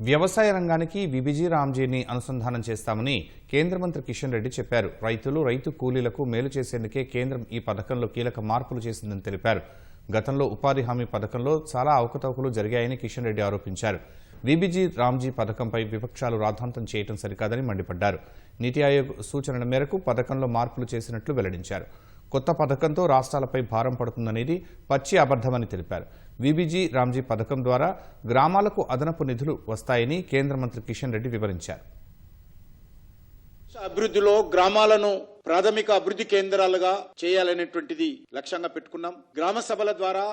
వ్యవసాయ రంగానికి విబిజీ రామ్జీని అనుసంధానం చేస్తామని కేంద్ర మంత్రి కిషన్ రెడ్డి చెప్పారు. రైతులు రైతు కూలీలకు మేలు చేసేందుకే కేంద్రం ఈ పథకంలో కీలక మార్పులు చేసిందని తెలిపారు. గతంలో ఉపాధి హామీ పథకంలో చాలా అవకతవకలు జరిగాయని కిషన్ రెడ్డి ఆరోపించారు. విబిజీ రామ్జీ పథకంపై విపక్షాలు రాద్ధాంతం చేయడం సరికాదని మండిపడ్డారు. నీతి ఆయోగ్ సూచనల మేరకు పథకంలో మార్పులు చేసినట్లు వెల్లడించారు. కొత్త పథకంతో రాష్ట్రాలపై భారం పడుతుందనేది పచ్చి అబద్దమని తెలిపారు. వీబీజీ రామ్జీ పథకం ద్వారా గ్రామాలకు అదనపు నిధులు వస్తాయని కేంద్ర మంత్రి కిషన్ రెడ్డి వివరించారు. అభివృద్ధిలో గ్రామాలను ప్రాథమిక అభివృద్ధి కేంద్రాలుగా చేయాలనేటువంటిది లక్ష్యంగా పెట్టుకున్నాం. గ్రామ సభల ద్వారా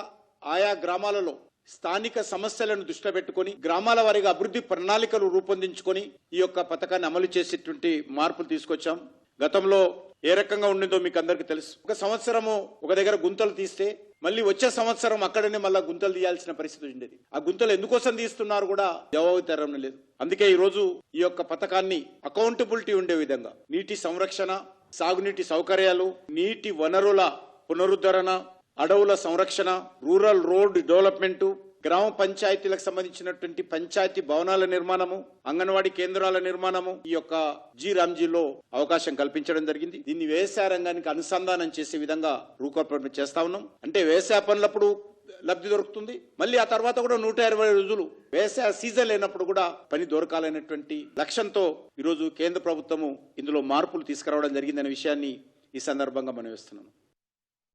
ఆయా గ్రామాలలో స్థానిక సమస్యలను దృష్టిలో పెట్టుకొని గ్రామాల వారిగా అభివృద్ధి ప్రణాళికలు రూపొందించుకొని ఈ యొక్క పథకాన్ని అమలు చేసేటువంటి మార్పులు తీసుకొచ్చాం. గతంలో ఏ రకంగా ఉండిందో మీకు అందరికీ తెలుసు. ఒక సంవత్సరము ఒక దగ్గర గుంతలు తీస్తే మళ్ళీ వచ్చే సంవత్సరం అక్కడనే మళ్ళీ గుంతలు తీయాల్సిన పరిస్థితి ఉండేది. ఆ గుంతలు ఎందుకోసం తీస్తున్నారు కూడా జవాబు తెరం లేదు. అందుకే ఈ రోజు ఈ యొక్క పథకాన్ని అకౌంటబిలిటీ ఉండే విధంగా నీటి సంరక్షణ సాగునీటి సౌకర్యాలు నీటి వనరుల పునరుద్ధరణ అడవుల సంరక్షణ రూరల్ రోడ్ డెవలప్మెంట్ గ్రామ పంచాయతీలకు సంబంధించినటువంటి పంచాయతీ భవనాల నిర్మాణము అంగన్వాడీ కేంద్రాల నిర్మాణము ఈ యొక్క జీ రామ్జీలో అవకాశం కల్పించడం జరిగింది. దీన్ని వ్యవసాయ రంగానికి అనుసంధానం చేసే విధంగా రూపకల్పన చేస్తా ఉన్నాం. అంటే వ్యవసాయ పనులప్పుడు లబ్ధి దొరుకుతుంది. మళ్ళీ ఆ తర్వాత కూడా నూట ఇరవై రోజులు వ్యవసాయ సీజన్ లేనప్పుడు కూడా పని దొరకాలనేటువంటి లక్ష్యంతో ఈరోజు కేంద్ర ప్రభుత్వము ఇందులో మార్పులు తీసుకురావడం జరిగిందనే విషయాన్ని ఈ సందర్భంగా మనం వేస్తున్నాను